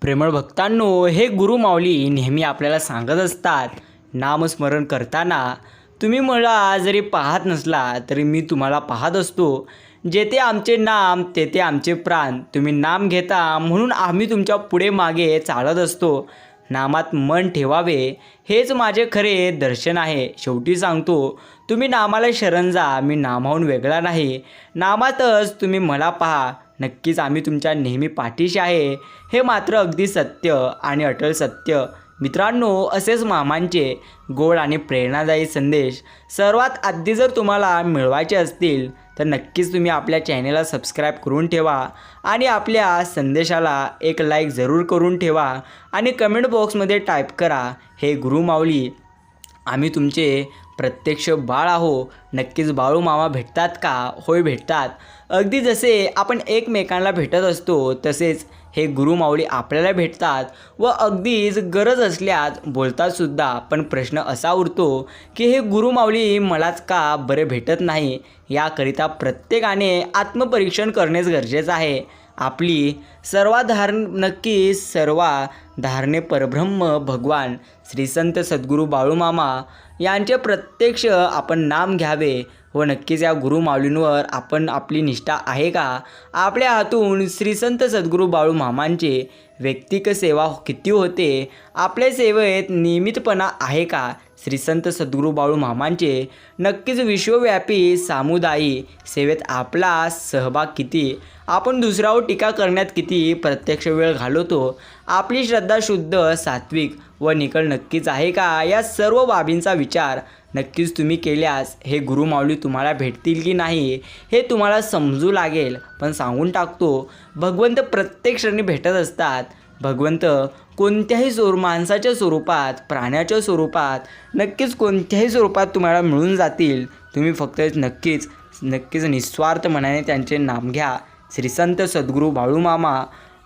प्रेमळ भक्तांनो हे गुरु माऊली नेहमी आपल्याला सांगत असतात नामस्मरण करताना. तुम्ही मला जरी पाहत नसला तरी मी तुम्हाला पाहत असतो. जेथे आमचे नाम तेथे आमचे प्राण. तुम्ही नाम घेता म्हणून आम्ही तुमच्यापुढे मागे चालत असतो. नामात मन ठेवावे हेच माझे खरे दर्शन आहे. शेवटी सांगतो तुम्ही नामाला शरण जा मी नामाहून वेगळा नाही. नामातच तुम्ही मला पहा. नक्कीच आम्ही तुमच्या नेहमी पाठीशी आहे. हे मात्र अगदी सत्य आणि अटल सत्य. मित्रांनो असेच मामांचे गोड आणि प्रेरणादायी संदेश सर्वात आधी जर तुम्हाला मिळवायचे असतील तर नक्कीच तुम्ही आपल्या चॅनेलला सबस्क्राईब करून ठेवा आणि आपल्या संदेशाला एक लाईक जरूर करून ठेवा आणि कमेंट बॉक्समध्ये टाईप करा हे गुरु माऊली आम्ही तुमचे प्रत्यक्ष बाळ आहो नक्कीच बाळू मामा भेटतात का? होय भेटतात. अगदी जसे आपण एकमेकांना भेटत असतो तसेच हे गुरुमाऊली आपल्याला भेटतात व अगदीच गरज असल्यास बोलतातसुद्धा पण प्रश्न असा उरतो की हे गुरुमाऊली मलाच का बरे भेटत नाही? याकरिता प्रत्येकाने आत्मपरीक्षण करणेच गरजेचं आहे. आपली सर्वाधारण नक्कीच सर्वा धारणे परब्रह्म भगवान श्रीसंत सद्गुरू बाळूमामा यांचे प्रत्यक्ष आपण नाम घ्यावे व नक्कीच या गुरुमाऊलींवर आपण आपली निष्ठा आहे का? आपल्या हातून श्रीसंत सद्गुरू बाळू मामांचे व्यक्तिक सेवा किती होते? आपल्या सेवेत नियमितपणा आहे का? श्री संत सद्गुरू बाळू मामांचे नक्कीच विश्वव्यापी सामुदायी सेवेत आपला सहभाग किती? आपण दुसऱ्यावर टीका करण्यात किती प्रत्यक्ष वेळ घालवतो? आपली श्रद्धा शुद्ध सात्विक व निकळ नक्कीच आहे का? या सर्व बाबींचा विचार नक्कीच तुम्ही केल्यास हे गुरुमाऊली तुम्हाला भेटतील की नाही हे तुम्हाला समजू लागेल. पण सांगून टाकतो भगवंत प्रत्येक क्षणी भेटत असतात. भगवंत कोणत्याही स्वरू माणसाच्या स्वरूपात प्राण्याच्या स्वरूपात नक्कीच कोणत्याही स्वरूपात तुम्हाला मिळून जातील. तुम्ही फक्त नक्कीच नक्कीच निस्वार्थ मनाने त्यांचे नाम घ्या. श्रीसंत सद्गुरू बाळूमामा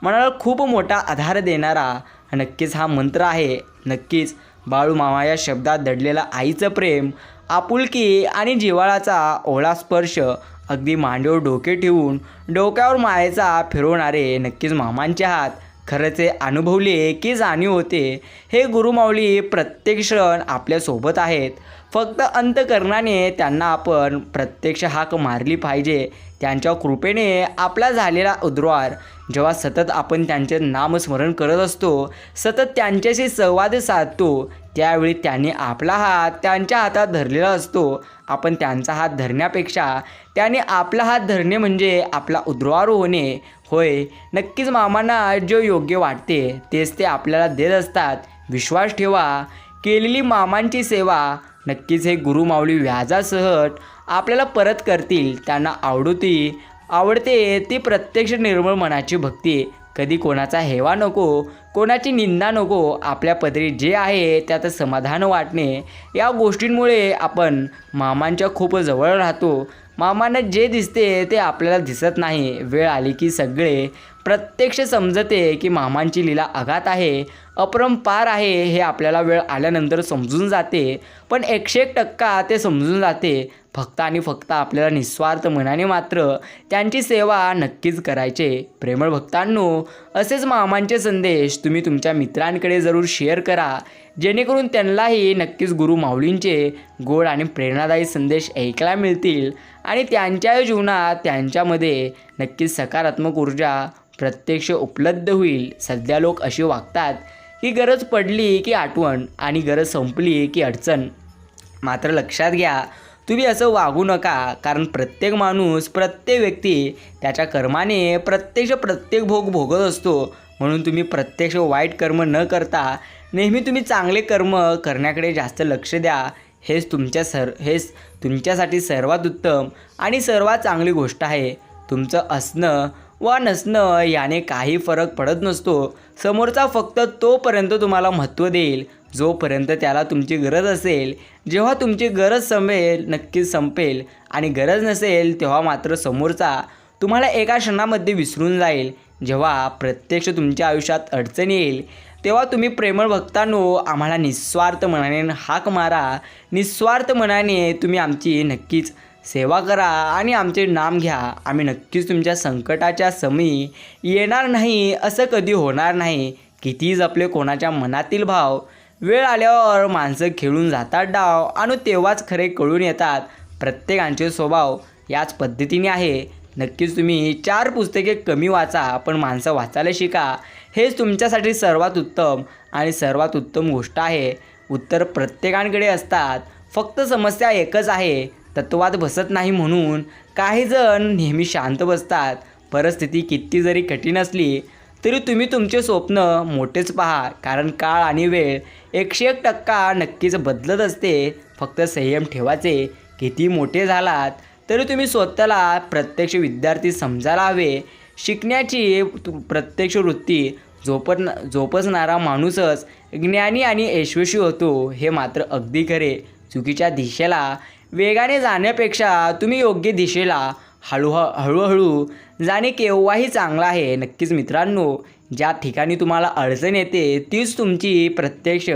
मनाला खूप मोठा आधार देणारा नक्कीच हा मंत्र आहे. नक्कीच बाळूमामा या शब्दात दडलेला आईचं प्रेम आपुलकी आणि जिव्हाळाचा ओळा स्पर्श अगदी मांडीवर डोके ठेवून डोक्यावर मायेचा फिरवणारे नक्कीच मामांचे हात खरंचे अनुभवले की जाणीव होते हे गुरुमाऊली प्रत्येक क्षण आपल्यासोबत आहेत. फक्त अंतकरणाने त्यांना आपण प्रत्यक्ष हाक मारली पाहिजे. त्यांच्या कृपेने आपला झालेला उद्वार जेव्हा सतत आपण त्यांचे नामस्मरण करत असतो सतत त्यांच्याशी संवाद साधतो त्यावेळी त्यांनी आपला हात त्यांच्या हातात धरलेला असतो. आपण त्यांचा हात धरण्यापेक्षा त्याने आपला हात धरणे म्हणजे आपला उद्रवारू होणे. होय नक्कीच मामांना जे योग्य वाटते तेच ते आपल्याला देत असतात. विश्वास ठेवा केलेली मामांची सेवा नक्कीच हे गुरुमाऊली व्याजासहट आपल्याला परत करतील. त्यांना आवडती आवडते ती प्रत्यक्ष निर्मळ मनाची भक्ती. कधी कोणाचा हेवा नको कोणाची निंदा नको आपल्या पदरी जे आहे त्यात समाधान वाटणे. या गोष्टींमुळे आपण मामांच्या खूप जवळ राहतो. मामांना जे दिसते ते आपल्याला दिसत नाही. वेळ आली की सगळे प्रत्यक्ष समजते की मामांची लीला आघात आहे अपरंपार आहे हे आपल्याला वेळ आल्यानंतर समजून जाते. पण एकशे एक टक्का ते समजून जाते. फक्त आणि फक्त आपल्याला निस्वार्थ मनाने मात्र त्यांची सेवा नक्कीच करायचे. प्रेमळ भक्तांनो असेच मामांचे संदेश तुम्ही तुमच्या मित्रांकडे जरूर शेअर करा. जेणेकरून त्यांनाही नक्कीच गुरु माऊलींचे गोड आणि प्रेरणादायी संदेश ऐकायला मिळतील आणि त्यांच्या जीवनात त्यांच्यामध्ये नक्कीच सकारात्मक ऊर्जा प्रत्यक्ष उपलब्ध होईल. सध्या लोक अशी वागतात की गरज पडली की आठवण आणि गरज संपली की अडचण. मात्र लक्षात घ्या तुम्ही असं वागू नका कारण प्रत्येक माणूस प्रत्येक व्यक्ती त्याच्या कर्माने प्रत्यक्ष प्रत्येक भोग भोगत असतो. म्हणून तुम्ही प्रत्यक्ष वाईट कर्म न करता नेहमी तुम्ही चांगले कर्म करण्याकडे जास्त लक्ष द्या. हेच तुमच्या सर हेच तुमच्यासाठी सर्वात उत्तम आणि सर्वात चांगली गोष्ट आहे. तुमचं असणं वा नसणं याने काही फरक पडत नसतो. समोरचा फक्त तोपर्यंत तुम्हाला महत्त्व देईल. जोपर्यंत त्याला तुमची गरज असेल. जेव्हा तुमची गरज संपेल नक्कीच संपेल. आणि गरज नसेल तेव्हा मात्र समोरचा तुम्हाला एका क्षणामध्ये विसरून जाईल. जेव्हा प्रत्यक्ष तुमच्या आयुष्यात अडचण येईल तेव्हा तुम्ही प्रेमळ भक्तांनो आम्हाला निस्वार्थ मनाने हाक मारा. निस्वार्थ मनाने तुम्ही आमची नक्कीच सेवा करा आणि आमचे नाम घ्या. आम्ही नक्कीच तुमच्या संकटाच्या समयी येणार नाही असं कधी होणार नाही. किती जपले कोणाच्या मनातील भाव. वेळ आल्यावर माणसं खेळून जातात डाव आणि तेव्हाच खरे कळून येतात. प्रत्येकांचे स्वभाव याच पद्धतीने आहे. नक्कीच तुम्ही चार पुस्तके कमी वाचा पण माणसं वाचायला शिका. हेच तुमच्यासाठी सर्वात उत्तम आणि सर्वात उत्तम गोष्ट आहे. उत्तर प्रत्येकांकडे असतात. फक्त समस्या एकच आहे. तत्वात बसत नाही म्हणून काही जण नेहमी शांत बसतात. परिस्थिती किती जरी कठीण असली तरी तुम्ही तुमचे स्वप्न मोठेच पहा. कारण काळ आणि वेळ एकशे एक टक्का नक्कीच बदलत असते. फक्त संयम ठेवायचे. किती मोठे झालात तरी तुम्ही स्वतःला प्रत्यक्ष विद्यार्थी समजायला हवे. शिकण्याची तु- प्रत्यक्ष वृत्ती जोपत झोपसणारा माणूसच ज्ञानी आणि यशस्वी होतो हे मात्र अगदी खरे. चुकीच्या दिशेला वेगाने जाण्यापेक्षा तुम्ही योग्य दिशेला हळू हळूहळू जाणे केव्हाही चांगलं आहे. नक्कीच मित्रांनो ज्या ठिकाणी तुम्हाला अडचण येते तीच तुमची प्रत्यक्ष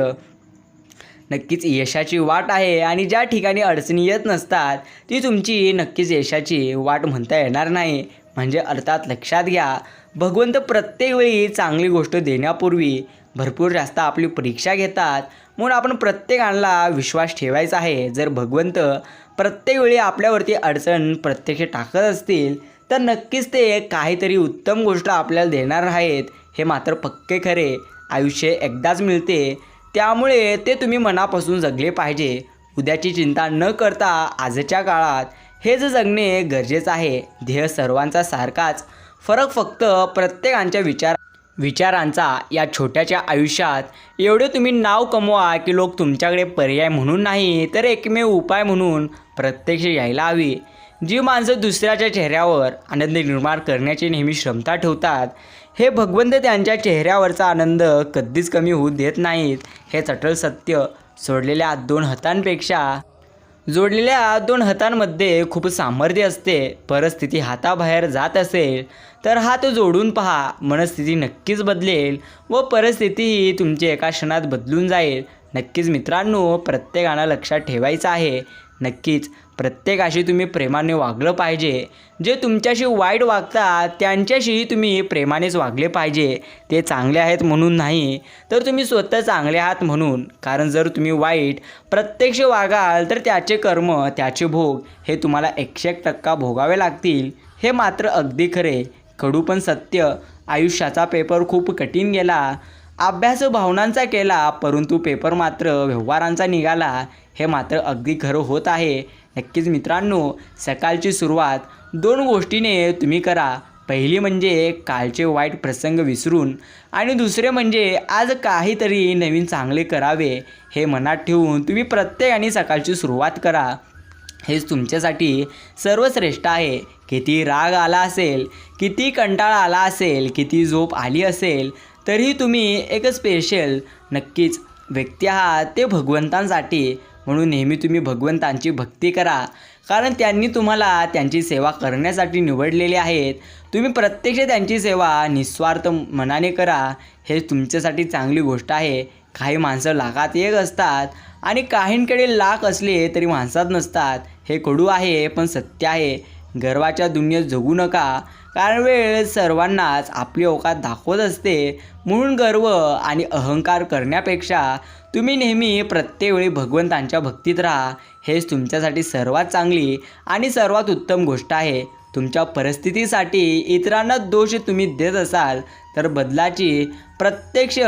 नक्कीच यशाची वाट आहे. आणि ज्या ठिकाणी अडचणी येत नसतात ती तुमची नक्कीच यशाची वाट म्हणता येणार नाही. म्हणजे अर्थात लक्षात घ्या भगवंत प्रत्येक वेळी चांगली गोष्ट देण्यापूर्वी भरपूर जास्त आपली परीक्षा घेतात. म्हणून आपण प्रत्येकाला विश्वास ठेवायचा आहे. जर भगवंत प्रत्येक वेळी आपल्यावरती अडचण प्रत्यक्ष टाकत असतील तर नक्कीच ते काहीतरी उत्तम गोष्ट आपल्याला देणार आहेत. हे मात्र पक्के खरे. आयुष्य एकदाच मिळते. त्यामुळे ते तुम्ही मनापासून जगले पाहिजे. उद्याची चिंता न करता आजच्या काळात हे जे जगणे गरजेचं आहे. ध्येय सर्वांचा सारखाच. फरक फक्त प्रत्येकांच्या विचार विचारांचा या छोट्याच्या आयुष्यात एवढे तुम्ही नाव कमवा की लोक तुमच्याकडे पर्याय म्हणून नाही तर एकमेव उपाय म्हणून प्रत्यक्ष यायला हवी. जी माणसं दुसऱ्याच्या चेहऱ्यावर आनंद निर्माण करण्याची नेहमी क्षमता ठेवतात हे भगवंत त्यांच्या चेहऱ्यावरचा आनंद कधीच कमी होऊ देत नाहीत हे चटल सत्य सोडलेल्या दोन हातांपेक्षा. जोडलेल्या दोन हातांमध्ये खूप सामर्थ्य असते परिस्थिती हाताबाहेर जात असेल तर हात जोडून पहा. मनस्थिती नक्कीच बदलेल व परिस्थितीही तुमची एका क्षणात बदलून जाईल. नक्कीच मित्रांनो प्रत्येकानं लक्षात ठेवायचं आहे. नक्कीच प्रत्येकाशी तुम्ही प्रेमाने वागलं पाहिजे. जे तुमच्याशी वाईट वागतात त्यांच्याशीही तुम्ही प्रेमानेच वागले पाहिजे. ते चांगले आहेत म्हणून नाही तर तुम्ही स्वतः चांगले आहात म्हणून. कारण जर तुम्ही वाईट प्रत्यक्ष वागाल तर त्याचे कर्म त्याचे भोग हे तुम्हाला एकशे टक्का भोगावे लागतील. हे मात्र अगदी खरे. कडू पण सत्य आयुष्याचा पेपर खूप कठीण गेला. अभ्यास भावनांचा केला परंतु पेपर मात्र व्यवहारांचा निघाला. हे मात्र अगदी खरं होत आहे. नक्कीच मित्रांनो सकाळची सुरुवात दोन गोष्टीने तुम्ही करा. पहिली म्हणजे कालचे वाईट प्रसंग विसरून आणि दुसरे म्हणजे आज काहीतरी नवीन चांगले करावे. हे मनात ठेवून तुम्ही प्रत्येकाने सकाळची सुरुवात करा. हेच तुमच्यासाठी सर्वश्रेष्ठ आहे. किती राग आला असेल किती कंटाळा आला असेल किती झोप आली असेल तरीही तुम्ही एक स्पेशल नक्कीच व्यक्ती आहात ते भगवंतांसाठी. म्हणून नेहमी तुम्ही भगवंतांची भक्ती करा. कारण त्यांनी तुम्हाला त्यांची सेवा करण्यासाठी निवडलेले आहेत. तुम्ही प्रत्यक्ष त्यांची सेवा निस्वार्थ मनाने करा. हे तुमच्यासाठी चांगली गोष्ट आहे. काही माणसं लाखात एक असतात आणि काहींकडे लाख असले तरी माणसात नसतात. हे कडू आहे पण सत्य आहे. गर्वाच्या दुनियेत जगू नका. कारण वेळ सर्वांनाच आपली औकात दाखवत असते. म्हणून गर्व आणि अहंकार करण्यापेक्षा तुम्ही नेहमी प्रत्येक वेळी भगवंतांच्या भक्तीत राहा. हेच तुमच्यासाठी सर्वात चांगली आणि सर्वात उत्तम गोष्ट आहे. तुमच्या परिस्थितीसाठी इतरांना दोष तुम्ही देत असाल तर बदलाची प्रत्यक्ष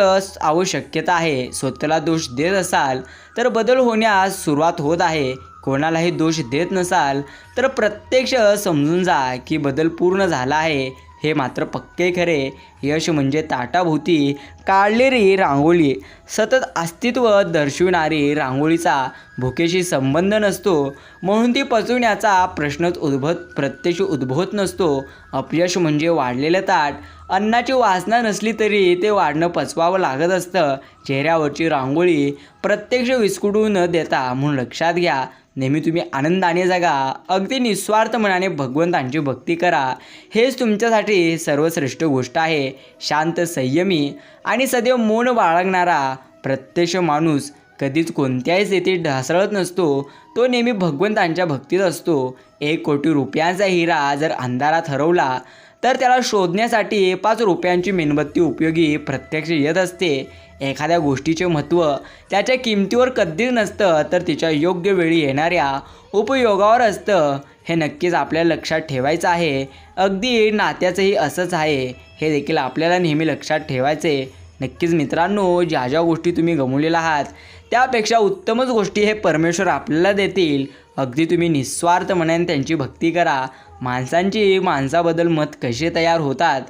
आवश्यकता आहे. स्वतःला दोष देत असाल तर बदल होण्यास सुरुवात होत आहे. कोणालाही दोष देत नसाल तर प्रत्यक्ष समजून जा की बदल पूर्ण झाला आहे. हे मात्र पक्के खरे. यश म्हणजे ताटाभोवती काढलेली रांगोळी. सतत अस्तित्व दर्शविणारी रांगोळीचा भुकेशी संबंध नसतो. म्हणून ती पचवण्याचा प्रश्नच उद्भवत प्रत्यक्ष उद्भवत नसतो. अपयश म्हणजे वाढलेलं ताट. अन्नाची वासना नसली तरी ते वाढणं पचवावं लागत असतं. चेहऱ्यावरची रांगोळी प्रत्यक्ष विस्कुटू न देता म्हणून लक्षात घ्या. नेहमी तुम्ही आनंदाने जगा अगदी निस्वार्थ मनाने भगवंतांची भक्ती करा. हेच तुमच्यासाठी सर्वश्रेष्ठ गोष्ट आहे. शांत संयमी आणि सदैव मौन बाळगणारा प्रत्यक्ष माणूस कधीच कोणत्याही स्थितीत ढासळत नसतो. तो नेहमी भगवंतांच्या भक्तीत असतो. एक कोटी रुपयांचा हिरा जर अंधारात हरवला तर त्याला शोधण्यासाठी पाच रुपयांची मेणबत्ती उपयोगी प्रत्यक्ष येत असते. एखाद्या गोष्टीचे महत्त्व त्याच्या किमतीवर कधीच नसतं तर तिच्या योग्य वेळी येणाऱ्या उपयोगावर असतं. हे नक्कीच आपल्याला लक्षात ठेवायचं आहे. अगदी नात्याचंही असंच आहे. हे देखील आपल्याला नेहमी लक्षात ठेवायचे नक्कीच मित्रांनो ज्या ज्या गोष्टी तुम्ही गमवलेल्या आहात त्यापेक्षा उत्तमच गोष्टी हे परमेश्वर आपल्याला देतील. अगदी तुम्ही निस्वार्थ मनाने त्यांची भक्ती करा. माणसांची माणसाबद्दल मत कसे तयार होतात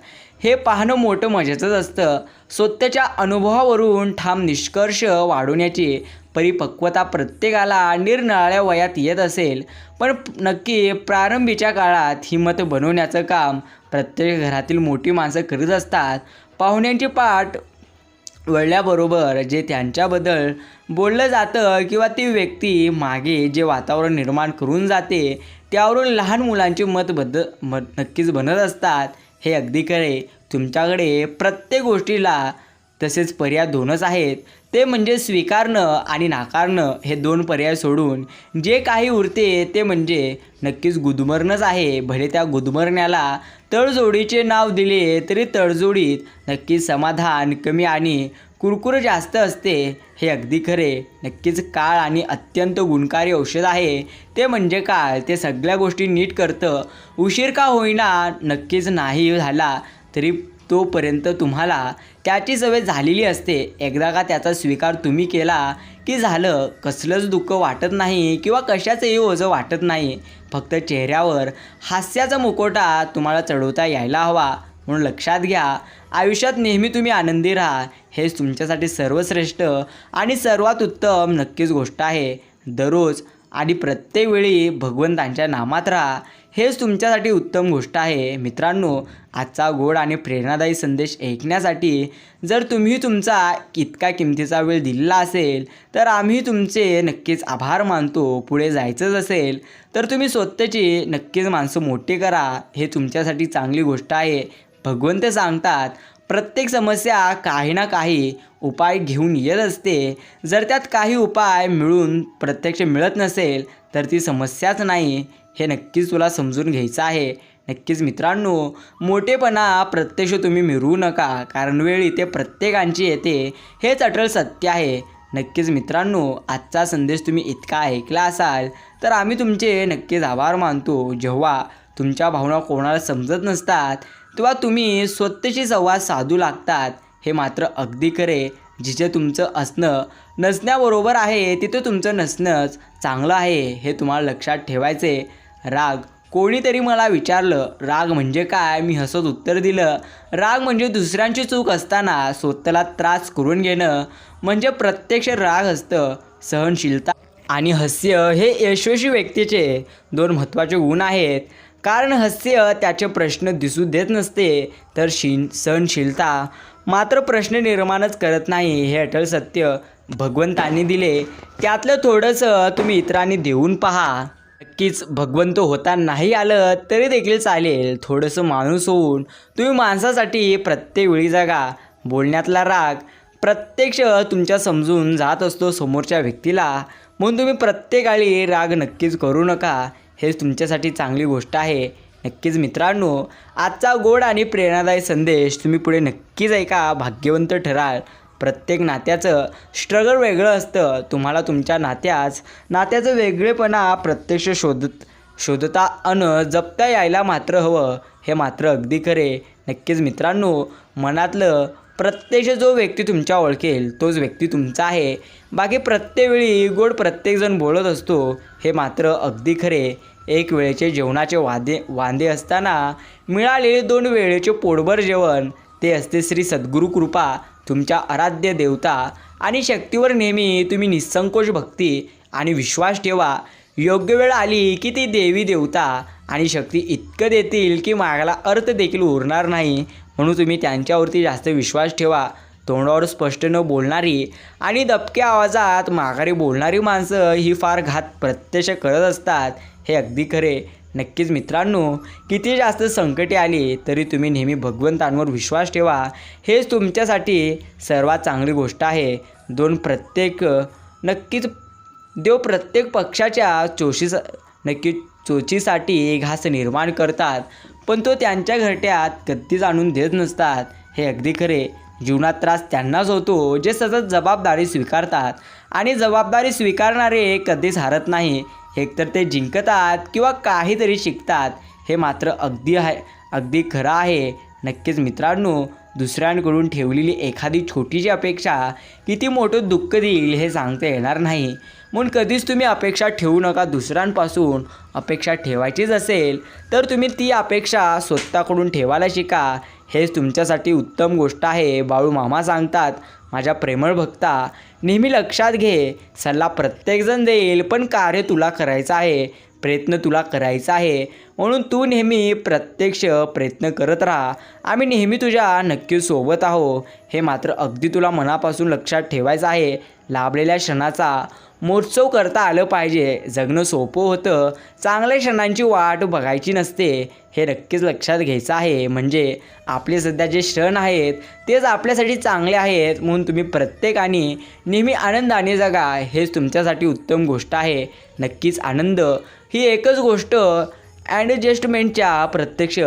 हे पाहणं मोठं मजेचंच असतं. स्वतःच्या अनुभवावरून ठाम निष्कर्ष वाढवण्याची परिपक्वता प्रत्येकाला निरनिराळ्या वयात येत असेल. पण नक्की प्रारंभीच्या काळात ही बनवण्याचं काम प्रत्येक घरातील मोठी माणसं करीत असतात. पाहुण्यांची पाठ वळल्याबरोबर जे त्यांच्याबद्दल बोललं जातं किंवा ती व्यक्ती मागे जे वातावरण निर्माण करून जाते त्यावरून लहान मुलांचे मत बद्द मत नक्कीच बनत असतात. हे अगदी खरे. तुमच्याकडे प्रत्येक गोष्टीला तसेच पर्याय दोनच आहेत. ते म्हणजे स्वीकारणं आणि नाकारणं हे दोन पर्याय सोडून जे काही उरते ते म्हणजे नक्कीच गुदमरणंच आहे. भले त्या गुदमरण्याला तळजोडीचे नाव दिले तरी तळजोडीत नक्कीच समाधान कमी आणि कुरकुर जास्त असते हे अगदी खरे. नक्कीच काळ आणि अत्यंत गुणकारी औषध आहे. ते म्हणजे काळ ते सगळ्या गोष्टी नीट करतं. उशीर का होईना? नक्कीच नाही झाला तरी तोपर्यंत तुम्हाला त्याची सवय झालेली असते. एकदा का त्याचा स्वीकार तुम्ही केला की झालं कसलंच दुःख वाटत नाही किंवा कशाचंही ओझं वाटत नाही. फक्त चेहऱ्यावर हास्याचा मुकोटा तुम्हाला चढवता यायला हवा. म्हणून लक्षात घ्या आयुष्यात नेहमी तुम्ही आनंदी राहा हेच तुमच्यासाठी सर्वश्रेष्ठ आणि सर्वात उत्तम नक्कीच गोष्ट आहे. दररोज आणि प्रत्येक वेळी भगवंतांच्या नामात राहा हेच तुमच्यासाठी उत्तम गोष्ट आहे. मित्रांनो आजचा गोड आणि प्रेरणादायी संदेश ऐकण्यासाठी जर तुम्ही तुमचा इतका किमतीचा वेळ दिलेला असेल तर आम्ही तुमचे नक्कीच आभार मानतो. पुढे जायचंच असेल तर तुम्ही स्वतःची नक्कीच माणसं मोठी करा. हे तुमच्यासाठी चांगली गोष्ट आहे. भगवंत सांगतात प्रत्येक समस्या काही ना काही उपाय घेऊन येत असते. जर त्यात काही उपाय मिळून प्रत्यक्ष मिळत नसेल तर ती समस्याच नाही. हे नक्कीच तुला समजून घ्यायचं आहे. नक्कीच मित्रांनो मोठेपणा प्रत्यक्ष तुम्ही मिरवू नका कारण वेळ इथे प्रत्येकांची येते. हेच अटल सत्य आहे. नक्कीच मित्रांनो आजचा संदेश तुम्ही इतका ऐकला असाल तर आम्ही तुमचे नक्कीच आभार मानतो. जेव्हा तुमच्या भावना कोणाला समजत नसतात तेव्हा तुम्ही स्वतःशी संवाद साधू लागतात. हे मात्र अगदी खरे. जिथे तुमचं असणं नसण्याबरोबर आहे तिथे तुमचं नसणंच चांगलं आहे हे तुम्हाला लक्षात ठेवायचे राग. कोणीतरी मला विचारलं राग म्हणजे काय? मी हसत उत्तर दिलं राग म्हणजे दुसऱ्यांची चूक असताना स्वतःला त्रास करून घेणं. म्हणजे प्रत्यक्ष राग असतं सहनशीलता आणि हास्य हे यशस्वी व्यक्तीचे दोन महत्त्वाचे गुण आहेत. कारण हास्य त्याचे प्रश्न दिसू देत नसते तर शी सहनशीलता मात्र प्रश्न निर्माणच करत नाही हे अटल सत्य भगवंतांनी दिले. त्यातलं थोडंसं तुम्ही इतरांनी देऊन पहा. नक्कीच भगवंत होता नाही आलं तरी देखील चालेल. थोडंसं माणूस होऊन तुम्ही माणसासाठी प्रत्येक वेळी जागा बोलण्यातला राग प्रत्यक्ष तुमच्या समजून जात असतो समोरच्या व्यक्तीला. म्हणून तुम्ही प्रत्येक वेळी राग नक्कीच करू नका. हेच तुमच्यासाठी चांगली गोष्ट आहे. नक्कीच मित्रांनो आजचा गोड आणि प्रेरणादायी संदेश तुम्ही पुढे नक्कीच ऐका भाग्यवंत ठराल. प्रत्येक नात्याचं स्ट्रगल वेगळं असतं. तुम्हाला तुमच्या नात्याच नात्याचं वेगळेपणा प्रत्यक्ष शोधत शोधता अन जपता यायला मात्र हवं. हे मात्र अगदी खरे. नक्कीच मित्रांनो मनातलं प्रत्यक्ष जो व्यक्ती तुमच्या ओळखेल तोच व्यक्ती तुमचा आहे. बाकी प्रत्येक वेळी गोड प्रत्येकजण बोलत असतो हे मात्र अगदी खरे. एक वेळेचे जेवणाचे वादे वांदे असताना मिळालेले दोन वेळेचे पोटभर जेवण ते असते श्री सद्गुरू कृपा तुमच्या आराध्य देवता. आणि शक्तीवर नेहमी तुम्ही निसंकोच भक्ती आणि विश्वास ठेवा. योग्य वेळ आली की ती देवी देवता आणि शक्ती इतकं देतील की मागाला अर्थ देखील उरणार नाही. म्हणून तुम्ही त्यांच्यावरती जास्त विश्वास ठेवा. तोंडावर स्पष्ट न बोलणारी आणि दबक्या आवाजात माघारी बोलणारी माणसं ही फार घात प्रत्यक्ष करत असतात. हे अगदी खरे. नक्कीच मित्रांनो किती जास्त संकटे आली तरी तुम्ही नेहमी भगवंतांवर विश्वास ठेवा. हेच तुमच्यासाठी सर्वात चांगली गोष्ट आहे. दोन प्रत्येक नक्कीच देव प्रत्येक पक्षाच्या चोशीसा नक्की चोचीसाठी घास निर्माण करतात. पण तो त्यांच्या घरट्यात कधीच आणून देत नसतात. हे अगदी खरे. जीवनात त्रास त्यांनाच होतो जे सतत जबाबदारी स्वीकारतात. आणि जबाबदारी स्वीकारणारे कधीच हरत नाही. एकतर ते जिंकतात किंवा काहीतरी शिकतात. हे मात्र अगदी आहे अगदी खरं आहे. नक्कीच मित्रांनो दुसऱ्यांकडून ठेवलेली एखादी छोटीशी अपेक्षा किती मोठं दुःख देईल हे सांगता येणार नाही. म्हणून कधीच तुम्ही अपेक्षा ठेवू नका. दुसऱ्यांपासून अपेक्षा ठेवायचीच असेल तर तुम्ही ती अपेक्षा स्वतःकडून ठेवायला शिका. हेच तुमच्यासाठी उत्तम गोष्ट आहे बाळू मामा सांगतात. माझ्या प्रेमळ भक्ता नेहमी लक्षात घे. सल्ला प्रत्येकजण देईल पण कार्य तुला करायचं आहे. प्रयत्न तुला करायचा आहे. म्हणून तू नेहमी प्रत्यक्ष प्रयत्न करत राहा. आम्ही नेहमी तुझ्या नक्की सोबत आहो. हे मात्र अगदी तुला मनापासून लक्षात ठेवायचं आहे. लाभलेल्या क्षणाचा मोत्सव करता आलं पाहिजे. जगणं सोपं होतं. चांगल्या क्षणांची वाट बघायची नसते. हे नक्कीच लक्षात घ्यायचं आहे. म्हणजे आपले सध्या जे क्षण आहेत तेच आपल्यासाठी चांगले आहेत म्हणून तुम्ही प्रत्येकाने नेहमी आनंदाने जगा. हेच तुमच्यासाठी उत्तम गोष्ट आहे. नक्कीच आनंद ही एकच गोष्ट ॲडजस्टमेंटच्या प्रत्यक्ष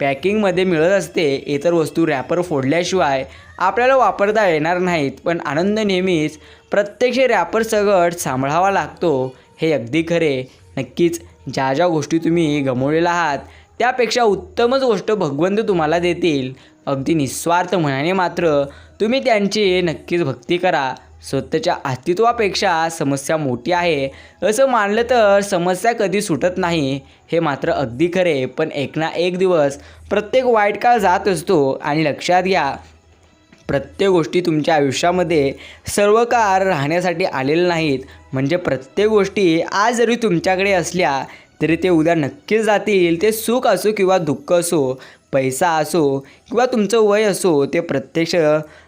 पॅकिंगमध्ये मिळत असते. इतर वस्तू रॅपर फोडल्याशिवाय आपल्याला वापरता येणार नाहीत. पण आनंद नेहमीच प्रत्यक्ष रॅपर सगट सांभाळावा लागतो. हे अगदी खरे. नक्कीच ज्या ज्या गोष्टी तुम्ही गमवलेल्या आहात त्यापेक्षा उत्तमच गोष्ट भगवंत तुम्हाला देतील. अगदी निस्वार्थ मनाने मात्र तुम्ही त्यांची नक्कीच भक्ती करा. स्वतःच्या अस्तित्वापेक्षा समस्या मोठी आहे. असं मानलं तर समस्या कधी सुटत नाही हे मात्र अगदी खरे. पण एक ना एक दिवस प्रत्येक वाईट काळ जात असतो आणि लक्षात घ्या प्रत्येक गोष्टी तुमच्या आयुष्यामध्ये सर्व काळ राहण्यासाठी आलेल्या नाहीत. म्हणजे प्रत्येक गोष्टी आज जरी तुमच्याकडे असल्या तरी ते उद्या नक्कीच जातील. ते सुख असो किंवा दुःख असो पैसा असो किंवा तुमचं वय असो ते प्रत्यक्ष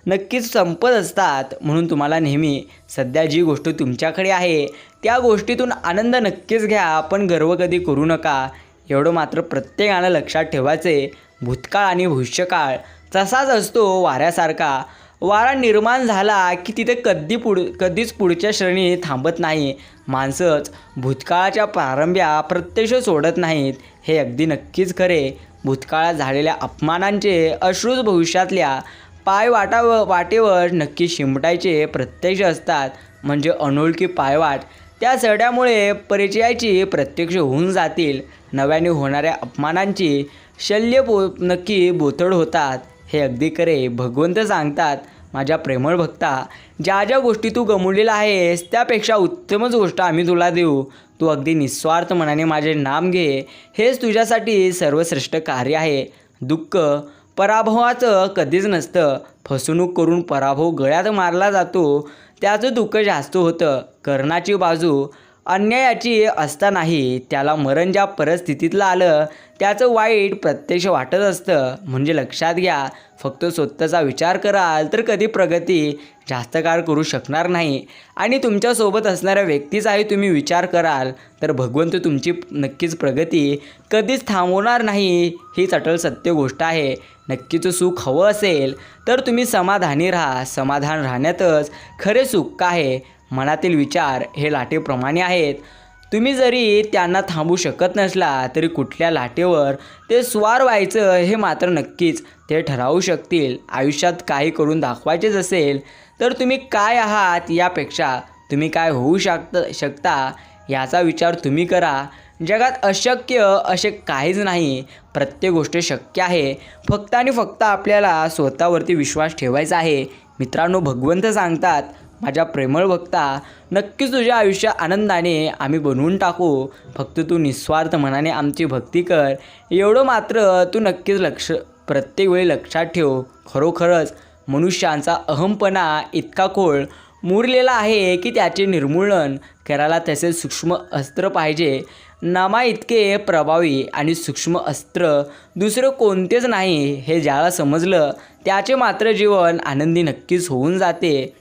नक्कीच संपत असतात. म्हणून तुम्हाला नेहमी सध्या जी गोष्ट तुमच्याकडे आहे त्या गोष्टीतून आनंद नक्कीच घ्या. पण गर्व कधी करू नका. एवढं मात्र प्रत्येकानं लक्षात ठेवायचे भूतकाळ आणि भविष्यकाळ तसाच असतो वाऱ्यासारखा. वारा निर्माण झाला की तिथे कधी पुढ कधीच पुढच्या श्रेणी थांबत नाही. माणसंच भूतकाळाच्या प्रारंभ्या प्रत्यक्ष सोडत नाहीत हे अगदी नक्कीच खरे. भूतकाळात झालेल्या अपमानांचे अश्रूज भविष्यातल्या पाय वाटाव वाटेवर नक्की शिंपटायचे प्रत्यक्ष असतात. म्हणजे अनोळखी पायवाट त्या चढ्यामुळे परिचयाची प्रत्यक्ष होऊन जातील. नव्याने होणाऱ्या अपमानांची शल्य बो नक्की बोथड होतात. हे अगदी खरे. भगवंत सांगतात माझ्या प्रेमळ भक्ता ज्या ज्या गोष्टी तू गमवलेल्या आहेस त्यापेक्षा उत्तमच गोष्ट आम्ही तुला देऊ. तू अगदी निस्वार्थ मनाने माझे नाम घे. हेच तुझ्यासाठी सर्वश्रेष्ठ कार्य आहे. दुःख पराभवाचं कधीच नसतं. फसवणूक करून पराभव गळ्यात मारला जातो. त्याचं दुःख जास्त होतं. कर्णाची बाजू अन्यायाची असतानाही त्याला मरण ज्या परिस्थितीतलं आलं त्याचं वाईट प्रत्यक्ष वाटत असतं. म्हणजे लक्षात घ्या फक्त स्वतःचा विचार कराल तर कधी प्रगती जास्त काळ करू शकणार नाही. आणि तुमच्यासोबत असणाऱ्या व्यक्तीचाही तुम्ही विचार कराल तर भगवंत तुमची नक्कीच प्रगती कधीच थांबवणार नाही. हीच अटल सत्य गोष्ट आहे. नक्कीच सुख हवं असेल तर तुम्ही समाधानी राहा. समाधान राहण्यातच खरे सुख आहे. मनातील विचार हे लाटेप्रमाणे आहेत. तुम्ही जरी त्यांना थांबू शकत नसला तरी कुठल्या लाटेवर ते स्वार व्हायचं हे मात्र नक्कीच ते ठरवू शकतील. आयुष्यात काही करून दाखवायचेच असेल तर तुम्ही काय आहात यापेक्षा तुम्ही काय होऊ शकत शकता याचा विचार तुम्ही करा. जगात अशक्य असे काहीच नाही. प्रत्येक गोष्ट शक्य आहे. फक्त आणि फक्त आपल्याला स्वतःवरती विश्वास ठेवायचा आहे. मित्रांनो भगवंत सांगतात माझ्या प्रेमळ भक्ता नक्कीच तुझ्या आयुष्य आनंदाने आम्ही बनवून टाकू. फक्त तू निस्वार्थ मनाने आमची भक्ती कर. एवढं मात्र तू नक्कीच लक्ष प्रत्येक वेळी लक्षात ठेव. खरोखरच मनुष्यांचा अहमपणा इतका खोळ मुरलेला आहे की त्याचे निर्मूलन करायला तसे सूक्ष्म अस्त्र पाहिजे. नामा इतके प्रभावी आणि सूक्ष्म अस्त्र दुसरं कोणतेच नाही हे ज्याला समजलं त्याचे मात्र जीवन आनंदी नक्कीच होऊन जाते.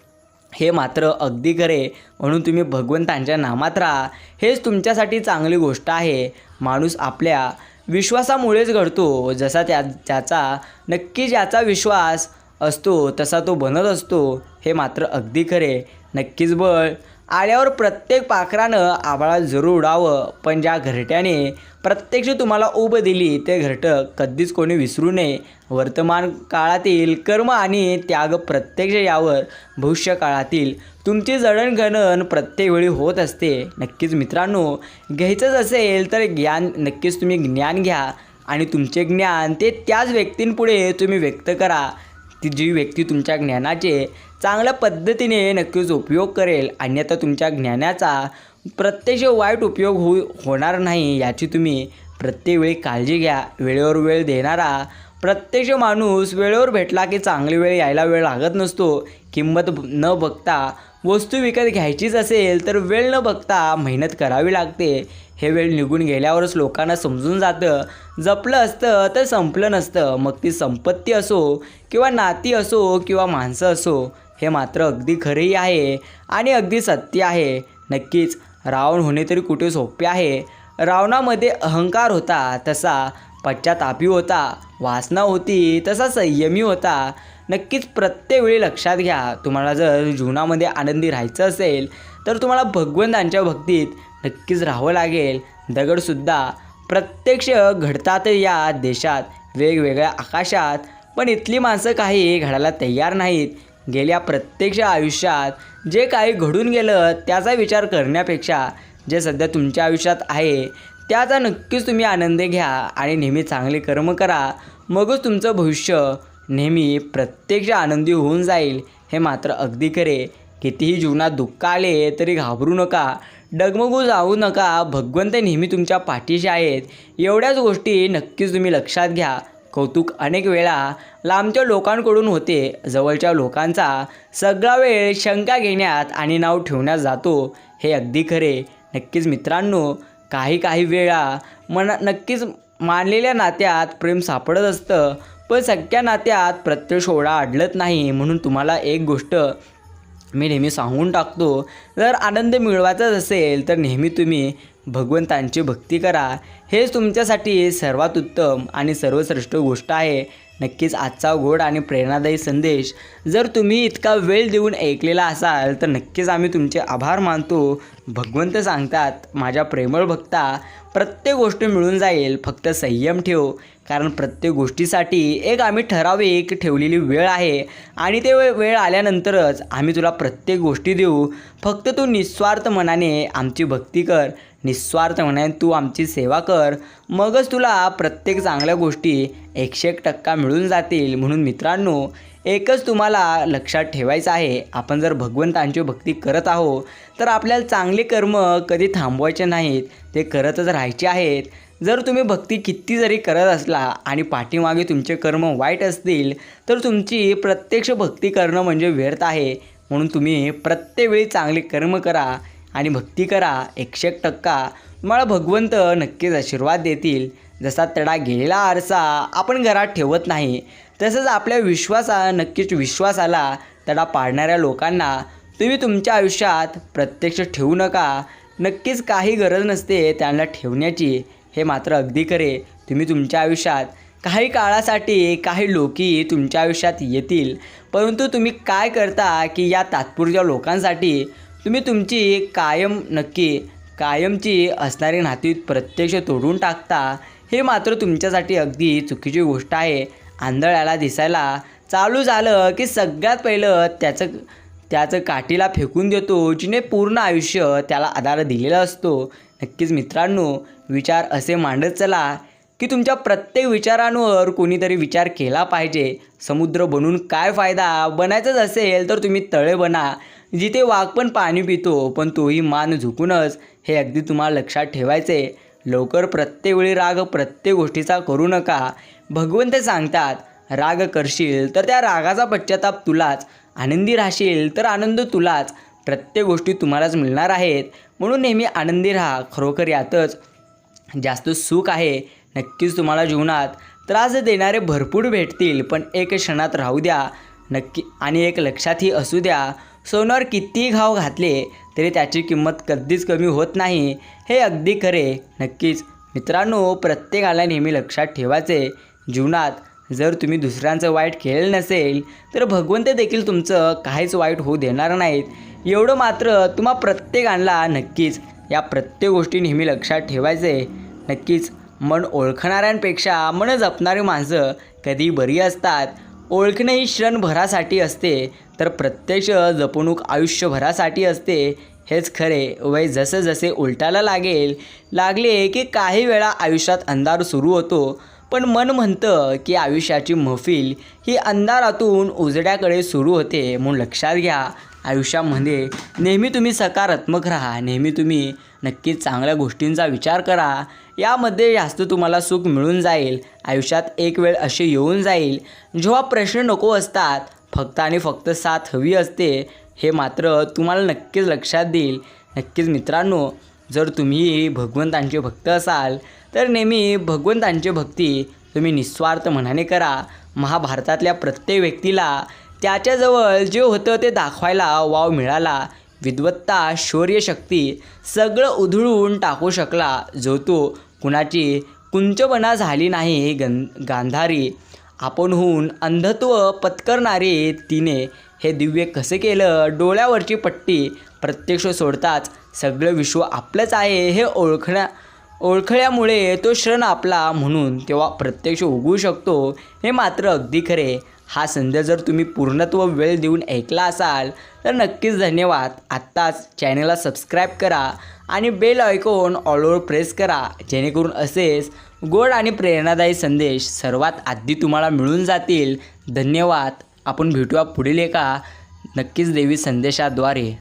हे मात्र अगदी खरे म्हणून तुम्ही भगवंतांच्या नामात राहा. हेच तुमच्यासाठी चांगली गोष्ट आहे. माणूस आपल्या विश्वासामुळेच घडतो. जसा त्या त्याचा नक्की ज्याचा विश्वास असतो तसा तो बनत असतो. हे मात्र अगदी खरे नक्कीच बळ. आल्यावर प्रत्येक पाखरानं आभाळात जरूर उडावं. पण ज्या घरट्याने प्रत्यक्ष तुम्हाला उब दिली ते घरटं कधीच कोणी विसरू नये. वर्तमान काळातील कर्म आणि त्याग प्रत्यक्ष यावर भविष्य काळातील तुमची जडणघडण प्रत्येक वेळी होत असते. नक्कीच मित्रांनो घ्यायचंच असेल तर ज्ञान नक्कीच तुम्ही ज्ञान घ्या. आणि तुमचे ज्ञान ते त्याच व्यक्तींपुढे तुम्ही व्यक्त करा. ती जी व्यक्ती तुमच्या ज्ञानाचे चांगल्या पद्धतीने नक्कीच उपयोग करेल. अन्यथा तुमच्या ज्ञानाचा प्रत्यक्ष वाईट उपयोग हो होणार नाही याची तुम्ही प्रत्येक वेळी काळजी घ्या. वेळेवर वेळ देणारा प्रत्यक्ष माणूस वेळेवर भेटला की चांगली वेळ यायला वेळ लागत नसतो. किंमत न बघता वस्तू विकत घ्यायचीच असेल तर वेळ न बघता मेहनत करावी लागते. हे वेळ निघून गेल्यावरच लोकांना समजून जातं. जपलं असतं तर संपलं नसतं. मग ती संपत्ती असो किंवा नाती असो किंवा माणसं असो हे मात्र अगदी खरेही आहे आणि अगदी सत्य आहे. नक्कीच रावण होणे तरी कुठे सोपे आहे? रावणामध्ये अहंकार होता तसा पश्चातापी होता वासना होती तसा संयमी होता. नक्कीच प्रत्येक वेळी लक्षात घ्या तुम्हाला जर जीवनामध्ये आनंदी राहायचं असेल तर तुम्हाला भगवंतांच्या भक्तीत नक्कीच राहावं लागेल. दगडसुद्धा प्रत्यक्ष घडतात या देशात वेगवेगळ्या आकाशात. पण इथली माणसं काही घडायला तयार नाहीत. गेल्या प्रत्यक्ष आयुष्यात जे काही घडून गेलं त्याचा विचार करण्यापेक्षा जे सध्या तुमच्या आयुष्यात आहे त्याचा नक्कीच तुम्ही आनंद घ्या आणि नेहमी चांगले कर्म करा. मगच तुमचं भविष्य नेहमी प्रत्यक्ष आनंदी होऊन जाईल हे मात्र अगदी खरे. कितीही जीवनात दुःख आले तरी घाबरू नका. डगमगू जाऊ नका. भगवंत नेहमी तुमच्या पाठीशी आहेत. एवढ्याच गोष्टी नक्कीच तुम्ही लक्षात घ्या. कौतुक अनेक वेळा लांबच्या लोकांकडून होते. जवळच्या लोकांचा सगळा वेळ शंका घेण्यात आणि नाव ठेवण्यात जातो. हे अगदी खरे. नक्कीच मित्रांनो काही काही वेळा मना नक्कीच मानलेल्या नात्यात प्रेम सापडत असतं. पण सगळ्या नात्यात प्रत्यक्ष ओढा अडलत नाही म्हणून तुम्हाला एक गोष्ट मी नेहमी सांगून टाकतो. जर आनंद मिळवायचाच असेल तर नेहमी तुम्ही भगवंतांची भक्ती करा. हेच तुमच्यासाठी सर्वात उत्तम आणि सर्वश्रेष्ठ गोष्ट आहे. नक्कीच आजचा गोड आणि प्रेरणादायी संदेश. जर तुम्ही इतका वेळ देऊन ऐकलेला असाल तर नक्कीच आम्ही तुमचे आभार मानतो. भगवंत सांगतात माझ्या प्रेमळ भक्ता प्रत्येक गोष्ट मिळून जाईल. फक्त संयम ठेव. कारण प्रत्येक गोष्टीसाठी एक आम्ही ठराविक ठेवलेली वेळ आहे. आणि ते वेळ आल्यानंतरच आम्ही तुला प्रत्येक गोष्टी देऊ. फक्त तू निस्वार्थ मनाने आमची भक्ती कर. निस्वार्थ मनाने तू आमची सेवा कर. मगच तुला प्रत्येक चांगल्या गोष्टी एकशे एक टक्का मिळून जातील. म्हणून मित्रांनो एकच तुम्हाला लक्षात ठेवायचं आहे आपण जर भगवंतांची भक्ती करत आहो तर आपल्याला चांगले कर्म कधी थांबवायचे नाहीत ते करतच राहायचे आहेत. जर तुम्ही भक्ती किती जरी करत असला आणि पाठीमागे तुमचे कर्म वाईट असतील तर तुमची प्रत्यक्ष भक्ती करणं म्हणजे व्यर्थ आहे. म्हणून तुम्ही प्रत्येक वेळी चांगले कर्म करा. आणि भक्ती करा एकशे एक टक्का. तुम्हाला भगवंत नक्कीच आशीर्वाद देतील. जसा तडा गेलेला आरसा आपण घरात ठेवत नाही तसंच आपल्या विश्वासा नक्कीच विश्वासाला तडा पाडणाऱ्या लोकांना तुम्ही तुमच्या आयुष्यात प्रत्यक्ष ठेवू नका. नक्कीच काही गरज नसते त्यांना ठेवण्याची हे मात्र अगदी खरे. तुम्ही तुमच्या आयुष्यात काही काळासाठी काही लोकी तुमच्या आयुष्यात येतील. परंतु तुम्ही काय करता की या तात्पुरत्या लोकांसाठी तुम्ही तुमची कायम नक्की कायमची असणारी नाती प्रत्यक्ष तोडून टाकता हे मात्र तुमच्यासाठी अगदी चुकीची गोष्ट आहे. आंधळ्याला दिसायला चालू झालं की सगळ्यात पहिलं त्याचं त्याचं काठीला फेकून देतो जिने पूर्ण आयुष्य त्याला आधार दिलेला असतो. नक्कीच मित्रांनो विचार असे मांडत चला की तुमच्या प्रत्येक विचारांवर कोणीतरी विचार केला पाहिजे. समुद्र बनून काय फायदा? बनायचंच असेल तर तुम्ही तळे बना. जिथे वाघ पण पाणी पितो पण तोही मान झुकूनच हे अगदी तुम्हाला लक्षात ठेवायचे. लवकर प्रत्येक वेळी राग प्रत्येक गोष्टीचा करू नका. भगवंत सांगतात राग करशील तर त्या रागाचा पश्चाताप तुलाच आनंदी राहशील तर आनंद तुलाच. प्रत्येक गोष्टी तुम्हालाच मिळणार आहेत. म्हणून नेहमी आनंदी राहा. खरोखर यातच जास्त सुख आहे. नक्कीच तुम्हाला जीवनात त्रास देणारे भरपूर भेटतील पण एक क्षणात राहू द्या. नक्की आणि एक लक्षातही असू द्या. सोन्यावर कितीही घाव घातले तरी त्याची किंमत कधीच कमी होत नाही. हे अगदी खरे. नक्कीच. मित्रांनो प्रत्येकाला नेहमी लक्षात ठेवायचे जीवनात जर तुम्ही दुसऱ्यांचं वाईट केलेलं नसेल तर भगवंत देखील तुमचं काहीच वाईट होऊ देणार नाहीत. एवढं मात्र तुम्हा प्रत्येकाला नक्कीच या प्रत्येक गोष्टी नेहमी लक्षात ठेवायचे. नक्कीच मन ओळखणाऱ्यांपेक्षा मन जपणारी माणसं कधी बरी असतात. ओळखणे ही क्षणभरासाठी असते. तर प्रत्यक्ष जपणूक आयुष्यभरासाठी असते. हेच खरे. वय जसं जसे उलटायला लागेल लागले की काही वेळा आयुष्यात अंधार सुरू होतो. पण मन म्हणतं की आयुष्याची महफिल ही अंधारातून उजड्याकडे सुरू होते म्हणून लक्षात घ्या. आयुष्यामध्ये नेहमी तुम्ही सकारात्मक राहा. नेहमी तुम्ही नक्कीच चांगल्या गोष्टींचा विचार करा. यामध्ये जास्त तुम्हाला सुख मिळून जाईल. आयुष्यात एक वेळ असे येऊन जाईल. जेव्हा प्रश्न नको असतात फक्त आणि फक्त साथ हवी असते हे मात्र तुम्हाला नक्कीच लक्षात देईल. नक्कीच मित्रांनो जर तुम्ही भगवंतांचे भक्त असाल तर नेहमी भगवंतांची भक्ती तुम्ही निस्वार्थ मनाने करा. महाभारतातल्या प्रत्येक व्यक्तीला त्याच्याजवळ जे होतं ते दाखवायला वाव मिळाला. विद्वत्ता शौर्यशक्ती सगळं उधळून टाकू शकला. जो तो कुणाची कुंचपणा झाली नाही गं गांधारी आपणहून अंधत्व पत्करणारे तिने हे दिव्य कसे केलं? डोळ्यावरची पट्टी प्रत्यक्ष सोडताच सगळं विश्व आपलंच आहे हे ओळखण्या ओळखल्यामुळे तो क्षण आपला म्हणून तेव्हा प्रत्यक्ष उगवू शकतो. हे मात्र अगदी खरे. हा संदेश जर तुम्ही पूर्णत्व वेळ देऊन ऐकला असाल तर नक्कीच धन्यवाद. आत्ताच चॅनलला सबस्क्राईब करा आणि बेल आयकॉन ऑलवर प्रेस करा जेणेकरून असेच गोड आणि प्रेरणादायी संदेश सर्वात आधी तुम्हाला मिळून जातील. धन्यवाद. आपण भेटूया पुढील एका नक्कीच देवी संदेशाद्वारे.